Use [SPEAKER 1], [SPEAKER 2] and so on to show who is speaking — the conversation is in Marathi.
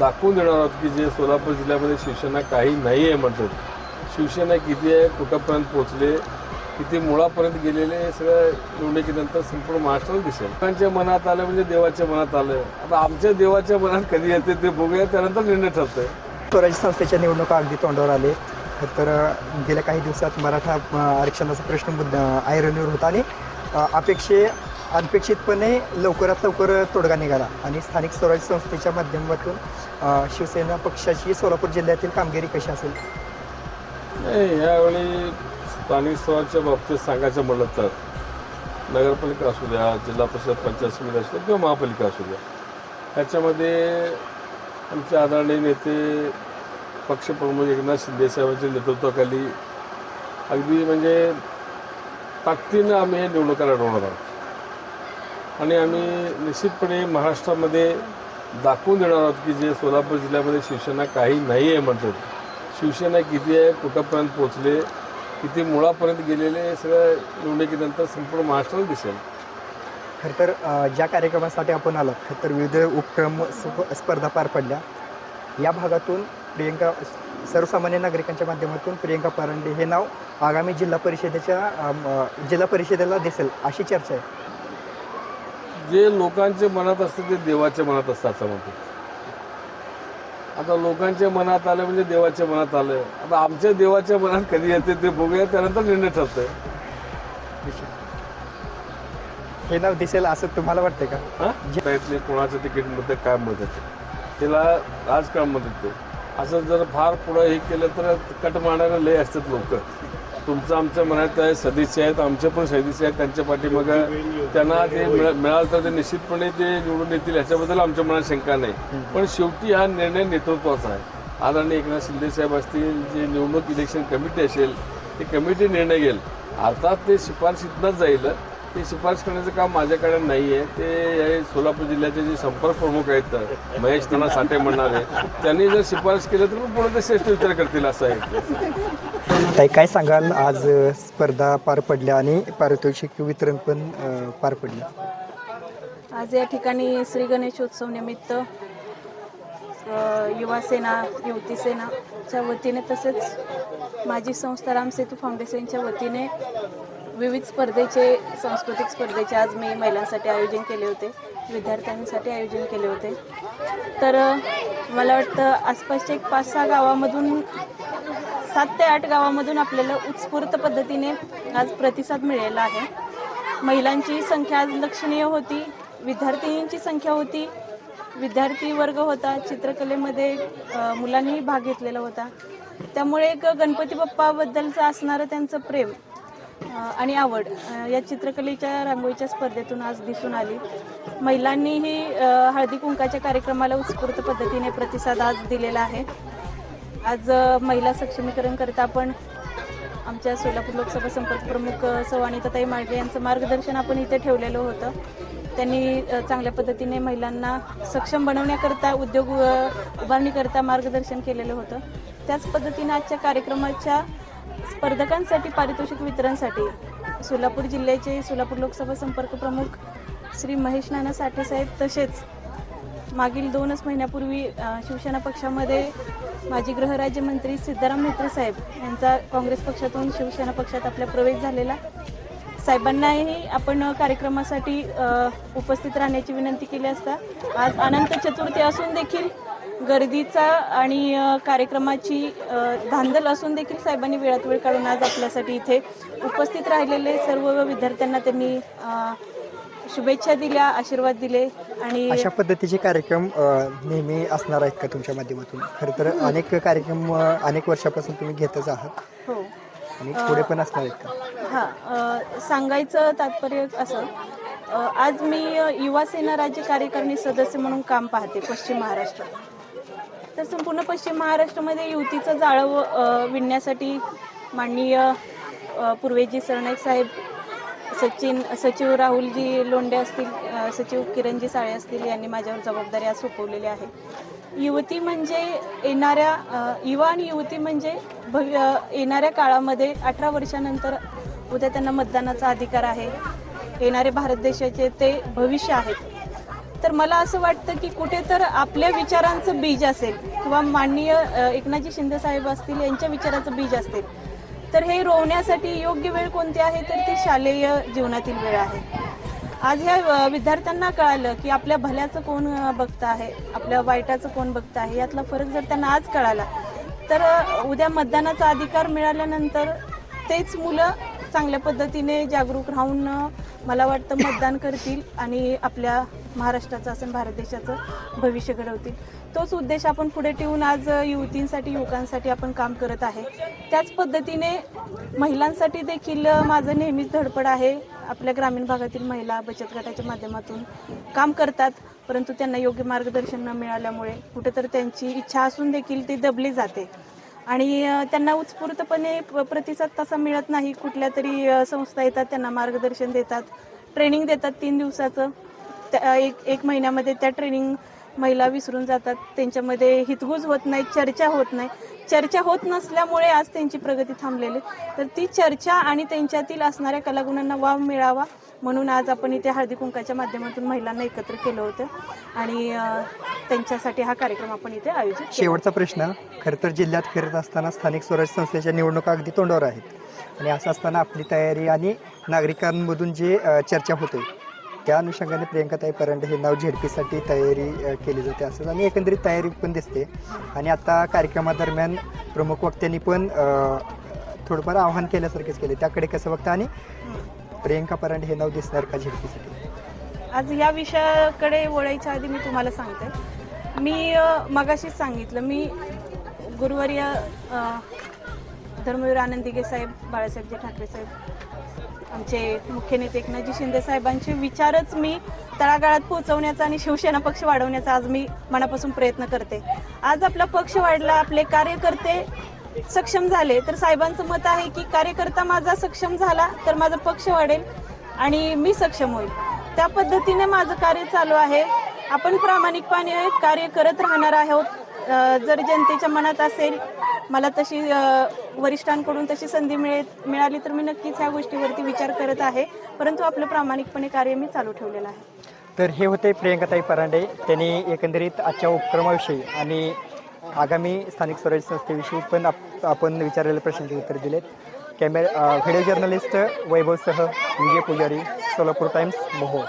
[SPEAKER 1] दाखवून देणार आहोत की जे सोलापूर जिल्ह्यामध्ये शिवसेना काही नाही आहे म्हणतात. शिवसेना किती आहे कुठंपर्यंत पोचले किती मुळापर्यंत गेलेले हे सगळं निवडणुकीनंतर संपूर्ण महाराष्ट्राला दिसेल. लोकांच्या मनात आलं म्हणजे देवाच्या मनात आलं. आता आमच्या देवाच्या मनात कधी येते ते बघूया त्यानंतर निर्णय ठरतोय.
[SPEAKER 2] स्वराज्य संस्थेच्या निवडणुका अगदी तोंडावर आले. तर गेल्या काही दिवसात मराठा आरक्षणाचा प्रश्न मुद्दा ऐरणीवर होता आणि अपेक्षे अनपेक्षितपणे लवकरात लवकर तोडगा निघाला आणि स्थानिक स्वराज्य संस्थेच्या माध्यमातून शिवसेना पक्षाची सोलापूर जिल्ह्यातील कामगिरी कशी असेल?
[SPEAKER 1] नाही यावेळी स्थानिक स्वराज्याच्या बाबतीत सांगायचं म्हणलं तर नगरपालिका असू द्या जिल्हा परिषद पंचायत समिती असू द्या किंवा महापालिका असू द्या ह्याच्यामध्ये आमचे आदरणीय नेते पक्षप्रमुख एकनाथ शिंदे साहेबांच्या नेतृत्वाखाली अगदी म्हणजे ताकदीनं आम्ही हे निवडणुका लढवणार आहोत. आणि आम्ही निश्चितपणे महाराष्ट्रामध्ये दाखवून देणार आहोत की जे सोलापूर जिल्ह्यामध्ये शिवसेना काही नाही आहे म्हणतात. शिवसेना किती आहे कुठंपर्यंत पोचले किती मुळापर्यंत गेलेले सगळ्या निवडणुकीनंतर संपूर्ण महाराष्ट्राला दिसेल.
[SPEAKER 2] खरं तर ज्या कार्यक्रमासाठी आपण आलो खरं तर विविध उपक्रम स्प- स्पर्धा पार पडल्या. या भागातून प्रियंका सर्वसामान्य नागरिकांच्या माध्यमातून प्रियंका परांडे हे नाव आगामी जिल्हा परिषदेच्या जिल्हा परिषदेला दिसेल अशी चर्चा आहे.
[SPEAKER 1] जे लोकांच्या मनात असतं ते देवाच्या मनात असतं असं म्हणतात आता लोकांच्या मनात आलं म्हणजे देवाच्या मनात आलं. आता आमच्या देवाच्या मनात कधी येते ते बघूया त्यानंतर निर्णय ठरतोय.
[SPEAKER 2] हे नाव दिसेल असं तुम्हाला वाटतंय का?
[SPEAKER 1] त्यातले कोणाचं तिकीट मिळतं काय मिळतं त्याला राजकारण म्हणतात ते असं जर फार पुढं हे केलं तर कट मारणारे लय असतात लोक. तुमचं आमच्या मनात आहे सदिच्छा आहेत आमचे पण सदिच्छा आहेत त्यांच्या पाठीमग त्यांना ते मिळा- मिळालं तर ते निश्चितपणे ते निवडून येतील ह्याच्याबद्दल आमच्या मनात शंका नाही. पण शेवटी हा निर्णय नेतृत्वाचा आहे. आदरणीय एकनाथ शिंदे साहेब असतील जे निवडणूक इलेक्शन कमिटी असेल ती कमिटी निर्णय घेईल. अर्थात ते शिफारशीतनंच जाईल. ते शिफारस करण्याचं काम माझ्याकडे नाही आहे ते हे सोलापूर जिल्ह्याचे जे संपर्क प्रमुख आहेत महेश नाना साठे म्हणणारे त्यांनी जर शिफारस केलं तर मग पुढे ते श्रेष्ठ विचार करतील असं आहे.
[SPEAKER 2] ताई काय सांगाल? आज स्पर्धा पार पडल्या आणि पारितोषिक वितरण पण पार पडलं.
[SPEAKER 3] आज या ठिकाणी श्री गणेशोत्सव निमित्त युवा सेना युवती सेनाच्या वतीने तसेच माजी संस्था राम सेतू फाउंडेशनच्या वतीने विविध स्पर्धेचे सांस्कृतिक स्पर्धेचे आज मी महिलांसाठी आयोजन केले होते विद्यार्थ्यांसाठी आयोजन केले होते. तर मला वाटतं आसपासच्या एक पाच सहा गावामधून सात ते आठ गावामधून आपल्याला उत्स्फूर्त पद्धतीने आज प्रतिसाद मिळालेला आहे. महिलांची संख्या आज लक्षणीय होती विद्यार्थिनींची संख्या होती विद्यार्थी वर्ग होता चित्रकलेमध्ये मुलांनीही भाग घेतलेला होता. त्यामुळे एक गणपती बाप्पाबद्दलचं असणारं त्यांचं प्रेम आणि आवड. या चित्रकलेच्या रांगोळीच्या स्पर्धेतून आज दिसून आली. महिलांनीही हळदी कुंकाच्या कार्यक्रमाला उत्स्फूर्त पद्धतीने प्रतिसाद आज दिलेला आहे. आज महिला सक्षमीकरण करता आपण आमच्या सोलापूर लोकसभा संपर्क प्रमुख अ, सौ माळगे यांचं मार्गदर्शन आपण इथे ठेवलेलं होतं. त्यांनी चांगल्या पद्धतीने महिलांना सक्षम बनवण्याकरता उद्योग उभारणीकरता मार्गदर्शन केलेलं होतं. त्याच पद्धतीने आजच्या कार्यक्रमाच्या स्पर्धकांसाठी पारितोषिक वितरणसाठी. सोलापूर जिल्ह्याचे सोलापूर लोकसभा संपर्क प्रमुख श्री महेश नाना साठे साहेब तसेच मागील दोनच महिन्यापूर्वी शिवसेना पक्षामध्ये माजी गृहराज्यमंत्री सिद्धाराम म्हेत्रे साहेब यांचा काँग्रेस पक्षातून शिवसेना पक्षात आपला प्रवेश झालेला. साहेबांनाही आपण कार्यक्रमासाठी उपस्थित राहण्याची विनंती केली असता. आज अनंत चतुर्थी असून देखील गर्दीचा आणि कार्यक्रमाची धांदल असून देखील साहेबांनी वेळात वेळ काढून आज आपल्यासाठी इथे उपस्थित राहिलेले सर्व विद्यार्थ्यांना त्यांनी शुभेच्छा दिल्या आशीर्वाद दिले आणि
[SPEAKER 2] अशा पद्धतीचे कार्यक्रम नेहमी असणार आहेत का तुमच्या माध्यमातून? खरं तर अनेक कार्यक्रम अनेक वर्षापासून तुम्ही घेतच आहात.
[SPEAKER 3] हो.
[SPEAKER 2] आणि पुढे पण असणार आहेत का?
[SPEAKER 3] हां सांगायचं तात्पर्य असं आज मी अ, युवा सेना राज्य कार्यकारिणी सदस्य म्हणून काम पाहते पश्चिम महाराष्ट्रात. तर संपूर्ण पश्चिम महाराष्ट्रामध्ये युतीचं जाळं विणण्यासाठी माननीय पूर्वेजी सरनाईक साहेब सचिन सचिव राहुलजी लोंडे असतील सचिव किरणजी साळे असतील यांनी माझ्यावर जबाबदारी आज सोपवलेली आहे. युवती म्हणजे येणाऱ्या युवा आणि युवती म्हणजे भव्य येणाऱ्या काळामध्ये अठरा वर्षानंतर उद्या त्यांना मतदानाचा अधिकार आहे. येणारे भारत देशाचे ते भविष्य आहेत. तर मला असं वाटतं की कुठे तर आपल्या विचारांचं बीज असेल किंवा माननीय एकनाथजी शिंदे साहेब असतील यांच्या विचाराचं बीज असतील तर हे रोवण्यासाठी योग्य वेळ कोणती आहे? तर ती शालेय जीवनातील वेळ आहे. आज ह्या विद्यार्थ्यांना कळालं की आपल्या भल्याचं कोण बघत बघतं आहे? आपल्या वाईटाचं कोण बघतं आहे? यातला फरक जर त्यांना आज कळाला तर उद्या मतदानाचा अधिकार मिळाल्यानंतर तेच मुलं चांगल्या पद्धतीने जागरूक राहून मला वाटतं मतदान करतील आणि आपल्या महाराष्ट्राचं असं भारत देशाचं भविष्य घडवतील. तोच उद्देश आपण पुढे ठेवून आज युवतींसाठी युवकांसाठी आपण काम करत आहे. त्याच पद्धतीने महिलांसाठी देखील माझं नेहमीच धडपड आहे. आपल्या ग्रामीण भागातील महिला बचत गटाच्या माध्यमातून काम करतात परंतु त्यांना योग्य मार्गदर्शन न मिळाल्यामुळे कुठेतरी त्यांची इच्छा असून देखील ती दबली जाते. आणि त्यांना उत्स्फूर्तपणे प- प्रतिसाद तसा मिळत नाही. कुठल्या तरी संस्था येतात त्यांना मार्गदर्शन देतात ट्रेनिंग देतात तीन दिवसाचं. त्या- एक एक महिन्यामध्ये त्या ट्रेनिंग महिला विसरून जातात. त्यांच्यामध्ये हितगुज होत नाही चर्चा होत नाही. चर्चा होत नसल्यामुळे आज त्यांची प्रगती थांबलेली. तर ती चर्चा आणि त्यांच्यातील असणाऱ्या कलागुणांना वाव मिळावा म्हणून आज आपण इथे हळदी कुंकाच्या माध्यमातून महिलांना एकत्र केलं होतं. आणि त्यांच्यासाठी हा कार्यक्रम आपण इथे आयोजित
[SPEAKER 2] शेवटचा प्रश्न खरं तर जिल्ह्यात फिरत असताना स्थानिक स्वराज्य संस्थेच्या निवडणुका अगदी तोंडावर आहेत. आणि असं असताना आपली तयारी आणि नागरिकांमधून जे चर्चा होते त्या अनुषंगाने प्रियंकाताई परंडे हे नाव झेडपीसाठी तयारी केली जाते असं आणि एकंदरीत तयारी पण दिसते. आणि आता कार्यक्रमादरम्यान प्रमुख वक्त्यांनी पण थोडंफार आव्हान केल्यासारखेच केले. त्याकडे कसं बघता आणि प्रियंका परंडे हे नाव दिसणार का झेडपीसाठी?
[SPEAKER 3] आज या विषयाकडे वळायच्या आधी मी तुम्हाला सांगते. मी मगाशीच सांगितलं मी गुरुवारी धर्मवीर आनंदिगे साहेब बाळासाहेबजी ठाकरे साहेब आमचे मुख्य नेते एकनाथजी शिंदे साहेबांचे विचारच मी तळागाळात पोहोचवण्याचा आणि शिवसेना पक्ष वाढवण्याचा आज मी मनापासून प्रयत्न करते. आज आपला पक्ष वाढला आपले कार्यकर्ते सक्षम झाले तर साहेबांचं मत आहे की कार्यकर्ता माझा सक्षम झाला तर माझा पक्ष वाढेल आणि मी सक्षम होईल. त्या पद्धतीने माझं कार्य चालू आहे. आपण प्रामाणिकपणे कार्य करत राहणार आहोत. जर जनतेच्या मनात असेल मला तशी वरिष्ठांकडून तशी संधी मिळेल मिळाली तर मी नक्कीच ह्या गोष्टीवरती विचार करत आहे. परंतु आपलं प्रामाणिकपणे कार्य मी चालू ठेवलेलं आहे.
[SPEAKER 2] तर हे होते प्रियंकाताई परांडे. त्यांनी एकंदरीत आजच्या उपक्रमाविषयी आणि आगामी स्थानिक स्वराज्य संस्थेविषयी पण आप आपण विचारलेल्या प्रश्नांची उत्तर दिलेत. कॅमेरा व्हिडिओ जर्नलिस्ट वैभवसह विजय पुजारी सोलापूर टाइम्स मोहोळ.